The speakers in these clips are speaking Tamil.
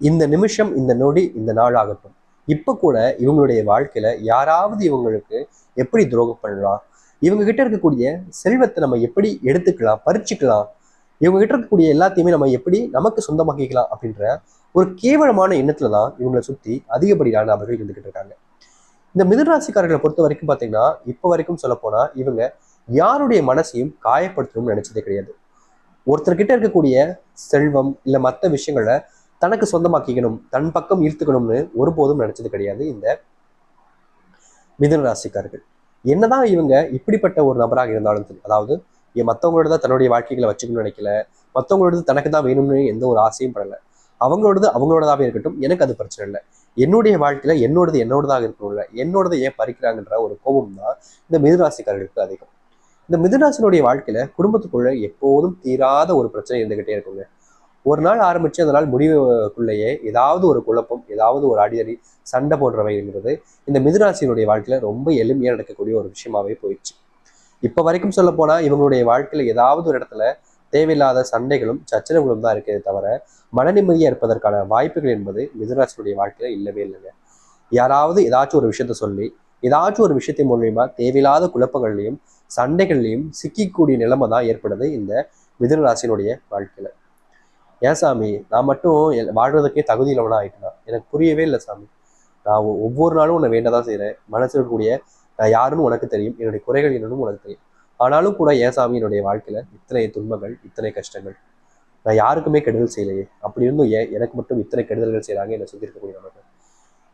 இந்த நிமிஷம் இந்த நொடி இந்த நாள் ஆகட்டும் இப்போ கூட இவங்களுடைய வாழ்க்கையில யாராவது இவங்களுக்கு எப்படி துரோகம் பண்ணலாம்? இவங்க கிட்ட இருக்கக்கூடிய செல்வத்தை நம்ம எப்படி எடுத்துக்கலாம் பறிச்சுக்கலாம்? இவங்க கிட்ட இருக்கக்கூடிய எல்லாத்தையுமே நம்ம எப்படி நமக்கு சொந்தமாக்கிக்கலாம் அப்படின்ற ஒரு கேவலமான எண்ணத்துல தான் இவங்களை சுத்தி அதிகப்படியான நபர்கள் இருந்துகிட்டு இருக்காங்க. இந்த மிதுராசிக்காரர்களை பொறுத்த வரைக்கும் பாத்தீங்கன்னா இப்போ வரைக்கும் சொல்ல போனா இவங்க யாருடைய மனசையும் காயப்படுத்தணும்னு நினைச்சதே கிடையாது. ஒருத்தர்கிட்ட இருக்கக்கூடிய செல்வம் இல்ல மற்ற விஷயங்களை தனக்கு சொந்தமாக்கிக்கணும் தன் பக்கம் ஈர்த்துக்கணும்னு ஒருபோதும் நினைச்சது கிடையாது இந்த மிதுன ராசிக்காரர்கள் என்னதான் இவங்க இப்படிப்பட்ட ஒரு நபராக இருந்தாலும் சரி அதாவது மற்றவங்களோட தான் தன்னுடைய வாழ்க்கைகளை வச்சுக்கணும்னு நினைக்கல மத்தவங்களோடது தனக்கு தான் வேணும்னு எந்த ஒரு ஆசையும் படல. அவங்களோடது அவங்களோடதாகவே இருக்கட்டும் எனக்கு அது பிரச்சனை இல்லை. என்னுடைய வாழ்க்கையில என்னோடது என்னோடதாக இருக்கணும்ல என்னோடது ஏன் பறிக்கிறாங்கன்ற ஒரு கோபம் தான் இந்த மிதுராசிக்காரர்களுக்கு அதிகம். இந்த மிதுராசினுடைய வாழ்க்கையில குடும்பத்துக்குள்ள எப்போதும் தீராத ஒரு பிரச்சனை இருந்துகிட்டே இருக்குங்க. ஒரு நாள் ஆரம்பிச்சு அந்த நாள் முடிவுக்குள்ளேயே ஏதாவது ஒரு குழப்பம் ஏதாவது ஒரு அடிதடி சண்டை போன்றவைங்கிறது இந்த மிதுராசியினுடைய வாழ்க்கையில ரொம்ப எளிமையா நடக்கக்கூடிய ஒரு விஷயமாவே போயிடுச்சு. இப்ப வரைக்கும் சொல்ல போனா இவங்களுடைய வாழ்க்கையில ஏதாவது ஒரு இடத்துல தேவையில்லாத சண்டைகளும் சச்சரவுகளும் தான் இருக்கே தவிர மன நிம்மதியாக இருப்பதற்கான வாய்ப்புகள் என்பது மிதுராசினுடைய வாழ்க்கையில இல்லவே இல்லைங்க. யாராவது ஏதாச்சும் ஒரு விஷயத்த சொல்லி ஏதாச்சும் ஒரு விஷயத்தின் மூலியமா தேவையில்லாத குழப்பங்கள்லையும் சண்டைகள்லையும் சிக்கிக்கூடிய நிலைமை தான் ஏற்படுது இந்த மிதுன ராசியினுடைய வாழ்க்கையில. ஏன் சாமி? நான் மட்டும் வாழ்றதுக்கே தகுதி இல்லாமனா ஆயிட்டேனா எனக்கு புரியவே இல்லை சாமி. நான் ஒவ்வொரு நாளும் உன்னை வேண்டதான் செய்கிறேன் மனசில் இருக்கக்கூடிய நான் யாருன்னு உனக்கு தெரியும். என்னுடைய குறைகள் என்னன்னு உனக்கு தெரியும். ஆனாலும் கூட ஏன் சாமி என்னுடைய வாழ்க்கையில இத்தனை துன்பங்கள் இத்தனை கஷ்டங்கள் நான் யாருக்குமே கெடுதல் செய்யலையே. அப்படி இருந்தும் ஏன் எனக்கு மட்டும் இத்தனை கெடுதல்கள் செய்கிறாங்க என்னை சுத்தி இருக்கக்கூடிய நபர்கள்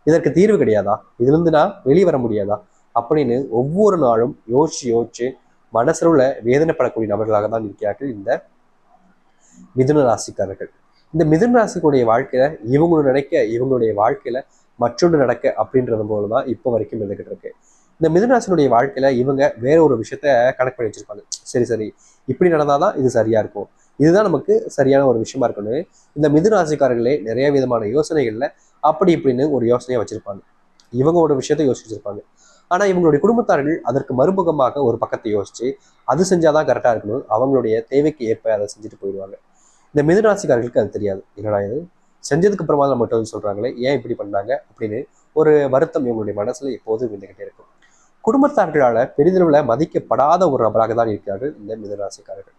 இதற்கு தீர்வு கிடையாதா? இதுல இருந்து நான் வெளியே வர முடியாதா? அப்படின்னு ஒவ்வொரு நாளும் யோசிச்சு யோசிச்சு மனசுல வேதனைப்படக்கூடிய நபர்களாக தான் இருக்கிறார்கள் இந்த மிதுன ராசிக்காரர்கள். இந்த மிதுன ராசிக்குடைய வாழ்க்கையில இவங்களும் நினைக்க இவங்களுடைய வாழ்க்கையில மற்றொன்று நடக்க அப்படின்றது போல தான் இப்போ வரைக்கும் இருந்துகிட்டு இருக்கு. இந்த மிதுனராசினுடைய வாழ்க்கையில இவங்க வேற ஒரு விஷயத்த கனெக்ட் பண்ணி வச்சிருப்பாங்க. சரி சரி. இப்படி நடந்தாதான் இது சரியா இருக்கும். இதுதான் நமக்கு சரியான ஒரு விஷயமா இருக்கணும். இந்த மிதுராசிக்காரர்களே நிறைய விதமான யோசனைகள்ல அப்படி இப்படின்னு ஒரு யோசனையை வச்சிருப்பாங்க. இவங்க ஒரு விஷயத்தை யோசிச்சிருப்பாங்க வச்சிருப்பாங்க ஆனா இவங்களுடைய குடும்பத்தார்கள் அதற்கு மறுமுகமாக ஒரு பக்கத்தை யோசிச்சு அது செஞ்சாதான் கரெக்டா இருக்கணும். அவங்களுடைய தேவைக்கு ஏற்ப அதை செஞ்சுட்டு போயிடுவாங்க. இந்த மிதுராசிக்காரர்களுக்கு அது தெரியாது. என்னடா இது? செஞ்சதுக்கு அப்புறமா தான் மட்டும் வந்து சொல்றாங்களே ஏன் இப்படி பண்ணாங்க அப்படின்னு ஒரு வருத்தம் இவங்களுடைய மனசுல எப்போதும் இருந்துகிட்டே இருக்கும். குடும்பத்தார்களால பெரிதளவுல மதிக்கப்படாத ஒரு நபராக தான் இருக்கிறார்கள் இந்த மிதுராசிக்காரர்கள்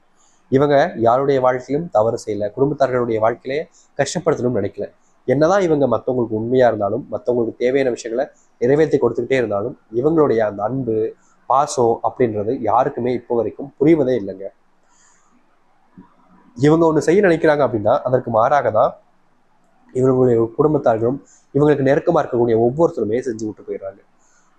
இவங்க யாருடைய வாழ்க்கையிலும் தவறு செய்யல குடும்பத்தார்களுடைய வாழ்க்கையிலே கஷ்டப்படுத்தணும்னு நினைக்கல. என்னதான் இவங்க மற்றவங்களுக்கு உண்மையா இருந்தாலும் மற்றவங்களுக்கு தேவையான விஷயங்களை நிறைவேற்றி கொடுத்துக்கிட்டே இருந்தாலும் இவங்களுடைய அந்த அன்பு பாசம் அப்படின்றது யாருக்குமே இப்போ வரைக்கும் புரிவதே இல்லைங்க. இவங்க ஒன்று செய்ய நினைக்கிறாங்க அப்படின்னா அதற்கு மாறாக தான் இவங்களுடைய குடும்பத்தார்களும் இவங்களுக்கு நெருக்கமாக இருக்கக்கூடிய ஒவ்வொருத்தருமே செஞ்சு விட்டு போயிடுறாங்க.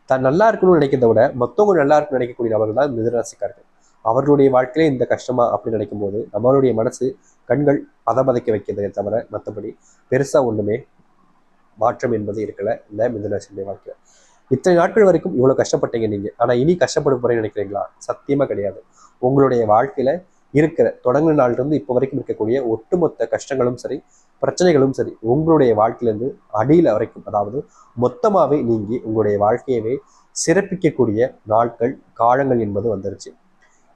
தான் நல்லா இருக்கணும்னு நினைக்கிறத விட மற்றவங்க நல்லா இருக்கணும்னு நினைக்கக்கூடிய நபர்கள் தான் மிதராசிக்கார்கள் அவர்களுடைய வாழ்க்கையிலே இந்த கஷ்டமா அப்படின்னு நினைக்கும் போது நம்மளுடைய மனசு கண்கள் பதபதைக்க வைக்கிறதே தவிர மற்றபடி பெருசா ஒண்ணுமே மாற்றம் என்பது இருக்கல இந்த மிதராசியுடைய வாழ்க்கையில். இத்தனை நாட்கள் வரைக்கும் இவ்வளவு கஷ்டப்பட்டீங்க நீங்க. ஆனால் இனி கஷ்டப்பட போகிறேன்னு நினைக்கிறீங்களா? சத்தியமாக கிடையாது. உங்களுடைய வாழ்க்கையில இருக்கிற தொடங்கின நாளிலிருந்து இப்போ வரைக்கும் இருக்கக்கூடிய ஒட்டுமொத்த கஷ்டங்களும் சரி பிரச்சனைகளும் சரி உங்களுடைய வாழ்க்கையிலேருந்து அடியில வரைக்கும் அதாவது மொத்தமாவே நீங்கி உங்களுடைய வாழ்க்கையவே சிறப்பிக்கக்கூடிய நாட்கள் காலங்கள் என்பது வந்துருச்சு.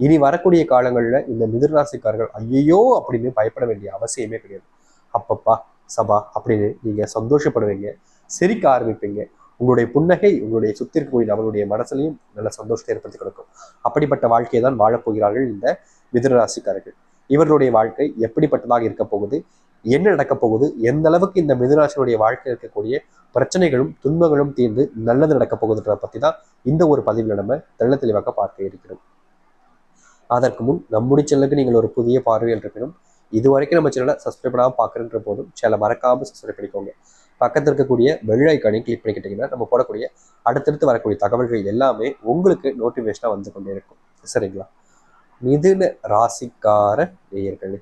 இனி வரக்கூடிய காலங்கள்ல இந்த மிதுராசிக்காரர்கள் ஐயையோ! அப்படின்னு பயப்பட வேண்டிய அவசியமே கிடையாது. அப்பப்பா சபா அப்படின்னு நீங்க சந்தோஷப்படுவீங்க சிரிக்க ஆரம்பிப்பீங்க. உங்களுடைய புன்னகை உங்களுடைய சுத்தி இருக்கக்கூடிய நபருடைய மனசுலையும் நல்ல சந்தோஷத்தை ஏற்படுத்தி கொடுக்கும். அப்படிப்பட்ட வாழ்க்கையை தான் வாழப்போகிறார்கள் இந்த மிதுனராசிக்காரர்கள் இவர்களுடைய வாழ்க்கை எப்படிப்பட்டதாக இருக்க போகுது? என்ன நடக்கப் போகுது? எந்த அளவுக்கு இந்த மிதுனராசினுடைய வாழ்க்கையில் இருக்கக்கூடிய பிரச்சனைகளும் துன்பங்களும் தீர்ந்து நல்லது நடக்கப் போகுதுன்றதை பற்றி தான் இந்த ஒரு பதிவில் நம்ம தெள்ள தெளிவாக பார்க்க இருக்கிறோம். அதற்கு முன் நம்முடைய சேனலுக்கு நீங்கள் ஒரு புதிய பார்வையில் இருப்பினும் இது வரைக்கும் நம்ம சேனலை சப்ஸ்கிரைப் பண்ணாமல் பார்க்குறன்ற போதும் சேனலை மறக்காம சப்ஸ்கிரைப் பண்ணிக்கோங்க. பக்கத்தில் இருக்கக்கூடிய வெள்ளை ஐக்கானை கிளிக் பண்ணிக்கிட்டீங்கன்னா நம்ம போடக்கூடிய அடுத்தடுத்து வரக்கூடிய தகவல்கள் எல்லாமே உங்களுக்கு நோட்டிஃபிகேஷனாக வந்து கொண்டே இருக்கும். சரிங்களா? மிதுன ராசிக்கார நேயர்களே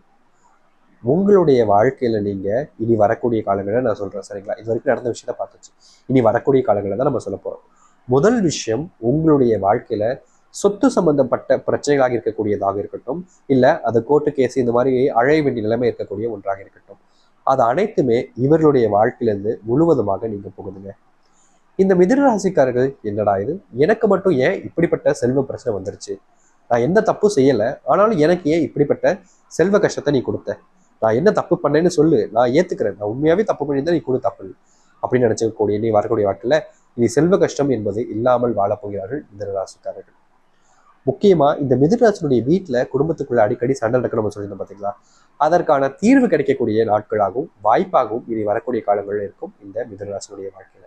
உங்களுடைய வாழ்க்கையில நீங்க இனி வரக்கூடிய காலங்களில் நான் சொல்றேன் சரிங்களா? இது வரைக்கும் நடந்த விஷயத்த பார்த்துச்சு. இனி வரக்கூடிய காலங்களில் தான் நம்ம சொல்ல போறோம். முதல் விஷயம் உங்களுடைய வாழ்க்கையில சொத்து சம்பந்தப்பட்ட பிரச்சனைகளாக இருக்கக்கூடியதாக இருக்கட்டும் இல்ல அது கோர்ட்டு கேஸ் இந்த மாதிரி அழைய வேண்டிய நிலைமை இருக்கக்கூடிய ஒன்றாக இருக்கட்டும். அது அனைத்துமே இவர்களுடைய வாழ்க்கையிலிருந்து முழுவதுமாக நீங்க போகுதுங்க. இந்த மிதுன ராசிக்காரர்கள் என்னடா இது? எனக்கு மட்டும் ஏன் இப்படிப்பட்ட செல்வ பிரச்சனை வந்துருச்சு? நான் எந்த தப்பும் செய்யல ஆனாலும் எனக்கு ஏன் இப்படிப்பட்ட செல்வ கஷ்டத்தை நீ கொடுத்த? நான் என்ன தப்பு பண்ணேன்னு சொல்லு. நான் ஏத்துக்கிறேன். நான் உண்மையாவே தப்பு பண்ணியிருந்தா நீ கூட தப்பு. அப்படின்னு நினைச்சக்கூடிய நீ வரக்கூடிய வாழ்க்கையில இனி செல்வ கஷ்டம் என்பது இல்லாமல் வாழப் போகிறார்கள் மிதுன ராசிக்காரர்கள். முக்கியமா இந்த மிதுனராசினுடைய வீட்டுல குடும்பத்துக்குள்ள அடிக்கடி சண்டை நடக்க நம்ம சொல்லியிருந்தோம் பாத்தீங்களா? அதற்கான தீர்வு கிடைக்கக்கூடிய நாட்களாகவும் வாய்ப்பாகவும் இனி வரக்கூடிய காலங்களில் இருக்கும் இந்த மிதுனராசினுடைய வாழ்க்கையில.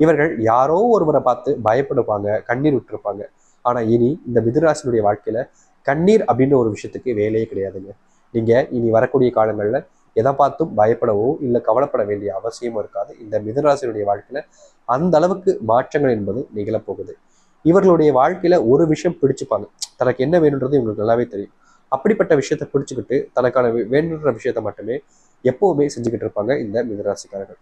இவர்கள் யாரோ ஒருவரை பார்த்து பயப்படுவாங்க கண்ணீர் விட்டுருப்பாங்க. ஆனால் இனி இந்த மிதுராசினுடைய வாழ்க்கையில் கண்ணீர் அப்படின்ற ஒரு விஷயத்துக்கு வேலையே கிடையாதுங்க. நீங்கள் இனி வரக்கூடிய காலங்களில் எதை பார்த்தும் பயப்படவோ இல்லை கவலைப்பட வேண்டிய அவசியமும் இருக்காது. இந்த மிதராசினுடைய வாழ்க்கையில் அந்த அளவுக்கு மாற்றங்கள் என்பது நிகழப்போகுது. இவர்களுடைய வாழ்க்கையில் ஒரு விஷயம் பிடிச்சுப்பாங்க. தனக்கு என்ன வேணுன்றது இவங்களுக்கு நல்லாவே தெரியும். அப்படிப்பட்ட விஷயத்தை பிடிச்சிக்கிட்டு தனக்கான வேணுன்ற விஷயத்த மட்டுமே எப்போவுமே செஞ்சுக்கிட்டு இருப்பாங்க இந்த மிதராசிக்காரர்கள்.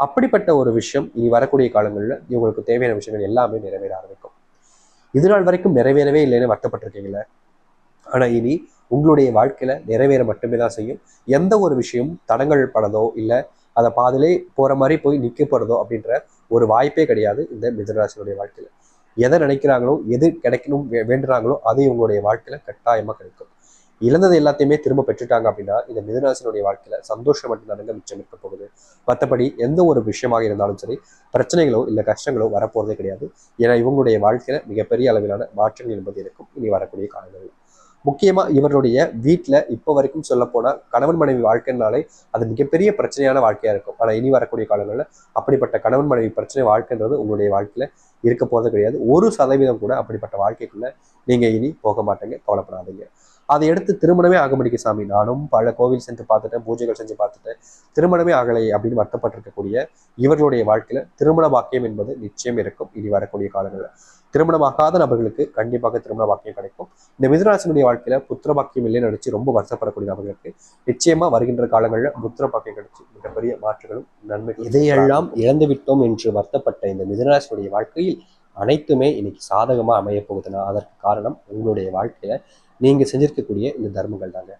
அப்படிப்பட்ட ஒரு விஷயம் இனி வரக்கூடிய காலங்களில் இவங்களுக்கு தேவையான விஷயங்கள் எல்லாமே நிறைவேற ஆரம்பிக்கும். இது நாள் வரைக்கும் நிறைவேறவே இல்லைன்னு வருத்தப்பட்டிருக்கீங்களே? ஆனா இனி உங்களுடைய வாழ்க்கையில நிறைவேற மட்டுமே தான் செய்யும். எந்த ஒரு விஷயமும் தடங்கள் படதோ இல்லை அதை பாதிலே போற மாதிரி போய் நிக்க போறதோ அப்படின்ற ஒரு வாய்ப்பே கிடையாது இந்த மிதராசினுடைய வாழ்க்கையில. எதை நினைக்கிறாங்களோ எது கிடைக்கணும் வேண்டுறாங்களோ அது இவங்களுடைய வாழ்க்கையில கட்டாயமா கிடைக்கும். இழந்தது எல்லாத்தையுமே திரும்ப பெற்றுட்டாங்க அப்படின்னா இந்த மிதராசினுடைய வாழ்க்கையில சந்தோஷம் மட்டும்தானுங்க மிச்சம் இருக்க போகுது. மற்றபடி எந்த ஒரு விஷயமாக இருந்தாலும் சரி பிரச்சனைகளோ இல்லை கஷ்டங்களோ வரப்போறதே கிடையாது. ஏன்னா இவங்களுடைய வாழ்க்கையில மிகப்பெரிய அளவிலான மாற்றங்கள் என்பது இருக்கும். இனி வரக்கூடிய காலங்களில். முக்கியமா இவருடைய வீட்டில் இப்போ வரைக்கும் சொல்ல கணவன் மனைவி வாழ்க்கைனாலே அது மிகப்பெரிய பிரச்சனையான வாழ்க்கையா இருக்கும். ஆனா இனி வரக்கூடிய காலங்களில் அப்படிப்பட்ட கணவன் மனைவி பிரச்சனை வாழ்க்கைன்றது உங்களுடைய வாழ்க்கையில இருக்க போறது கிடையாது. ஒரு சதவீதம் கூட அப்படிப்பட்ட வாழ்க்கைக்குள்ள நீங்க இனி போக மாட்டீங்க. கவலைப்படாதீங்க. அதை எடுத்து திருமணமே ஆக முடியும் சாமி. நானும் பல கோவில் சென்று பார்த்துட்டேன் பூஜைகள் செஞ்சு பார்த்துட்டேன். திருமணமே ஆகலை அப்படின்னு வருத்தப்பட்டிருக்கக்கூடிய இவர்களுடைய வாழ்க்கையில திருமண பாக்கியம் என்பது நிச்சயம் இருக்கும். இனி வரக்கூடிய காலங்களில் திருமணமாகாத நபர்களுக்கு கண்டிப்பாக திருமண பாக்கியம் கிடைக்கும். இந்த மிதுராசினுடைய வாழ்க்கையில புத்திர பாக்கியம் இல்லைன்னு நினைச்சு ரொம்ப வருத்தப்படக்கூடிய நபர்களுக்கு நிச்சயமா வருகின்ற காலங்களில் புத்திர பாக்கியம் கிடைச்சு மிகப்பெரிய மாற்றங்களும் நன்மை இதையெல்லாம் இழந்து விட்டோம் என்று வருத்தப்பட்ட இந்த மிதுராசினுடைய வாழ்க்கையில் அனைத்துமே இன்னைக்கு சாதகமாக அமைய போகுதுன்னா அதற்கு காரணம் உங்களுடைய வாழ்க்கையில நீங்க செஞ்சிருக்கக்கூடிய இந்த தர்மங்கள் தாங்க.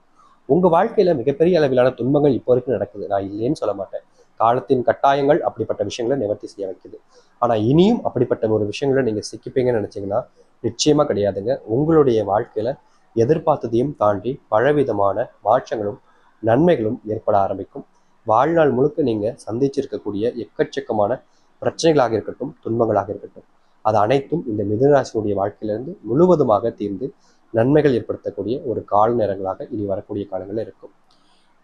உங்க வாழ்க்கையில மிகப்பெரிய அளவிலான துன்பங்கள் இப்போ வரைக்கும் நடக்குது. நான் இல்லைன்னு சொல்ல மாட்டேன். காலத்தின் கட்டாயங்கள் அப்படிப்பட்ட விஷயங்களை நிவர்த்தி செய்ய வைக்குது. ஆனால் இனியும் அப்படிப்பட்ட ஒரு விஷயங்களை நீங்க சிக்கிப்பீங்கன்னு நினச்சிங்கன்னா நிச்சயமா கிடையாதுங்க. உங்களுடைய வாழ்க்கையில எதிர்பார்த்ததையும் தாண்டி பலவிதமான மாற்றங்களும் நன்மைகளும் ஏற்பட ஆரம்பிக்கும். வாழ்நாள் முழுக்க நீங்க சந்திச்சிருக்கக்கூடிய எக்கச்சக்கமான பிரச்சனைகளாக இருக்கட்டும் துன்பங்களாக இருக்கட்டும். அது அனைத்தும் இந்த மிதுனராசினுடைய வாழ்க்கையிலிருந்து முழுவதுமாக தீர்ந்து நன்மைகள் ஏற்படுத்தக்கூடிய ஒரு கால நேரங்களாக இனி வரக்கூடிய காலங்களில் இருக்கும்.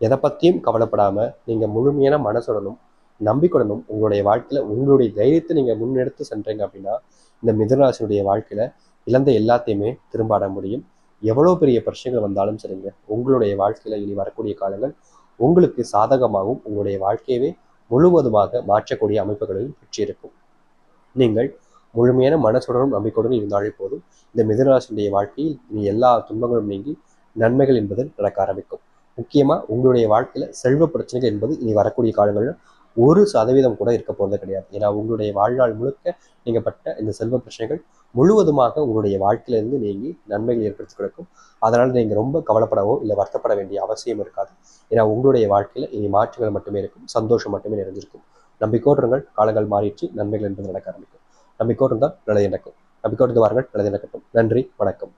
எதை பற்றியும் கவலைப்படாம நீங்க முழுமையான மனசுடனும் நம்பிக்கையுடனும் உங்களுடைய வாழ்க்கையில உங்களுடைய தைரியத்தை நீங்கள் முன்னெடுத்து சென்றீங்க அப்படின்னா இந்த மிதுனராசினுடைய வாழ்க்கையில இழந்த எல்லாத்தையுமே திரும்ப முடியும். எவ்வளோ பெரிய பிரச்சனைகள் வந்தாலும் சரிங்க உங்களுடைய வாழ்க்கையில் இனி வரக்கூடிய காலங்கள் உங்களுக்கு சாதகமாகவும் உங்களுடைய வாழ்க்கையவே முழுவதுமாக மாற்றக்கூடிய அமைப்புகளையும் பெற்றிருக்கும். நீங்கள் முழுமையான மனசுடனும் நம்பிக்கையுடன் இருந்தாலே போதும். இந்த மிதுனராசினுடைய வாழ்க்கையில் இனி எல்லா துன்பங்களும் நீங்கி நன்மைகள் என்பது நடக்க ஆரம்பிக்கும். முக்கியமா உங்களுடைய வாழ்க்கையில் செல்வ பிரச்சனைகள் என்பது இனி வரக்கூடிய காலங்களில் ஒரு சதவீதம் கூட இருக்க போகிறது கிடையாது. ஏன்னா உங்களுடைய வாழ்நாள் முழுக்க நீங்கள் பட்ட இந்த செல்வ பிரச்சனைகள் முழுவதுமாக உங்களுடைய வாழ்க்கையிலிருந்து நீங்கி நன்மைகள் ஏற்படுத்தி கொடுக்கும். அதனால் நீங்கள் ரொம்ப கவலைப்படவோ இல்லை வருத்தப்பட வேண்டிய அவசியம் இருக்காது. ஏன்னா உங்களுடைய வாழ்க்கையில் இனி மாற்றங்கள் மட்டுமே இருக்கும் சந்தோஷம் மட்டுமே நிறைஞ்சிருக்கும் நம்பிக்கோட்டுங்கள் காலங்கள் மாறிடுச்சு நன்மைகள் என்பது நடக்க ஆரம்பிக்கும். நம்பிக்கோடு இருந்தால் நல்லது நடக்கும். நம்பிக்கோடு வாருங்கள் நல்லது நடக்கட்டும். நன்றி வணக்கம்.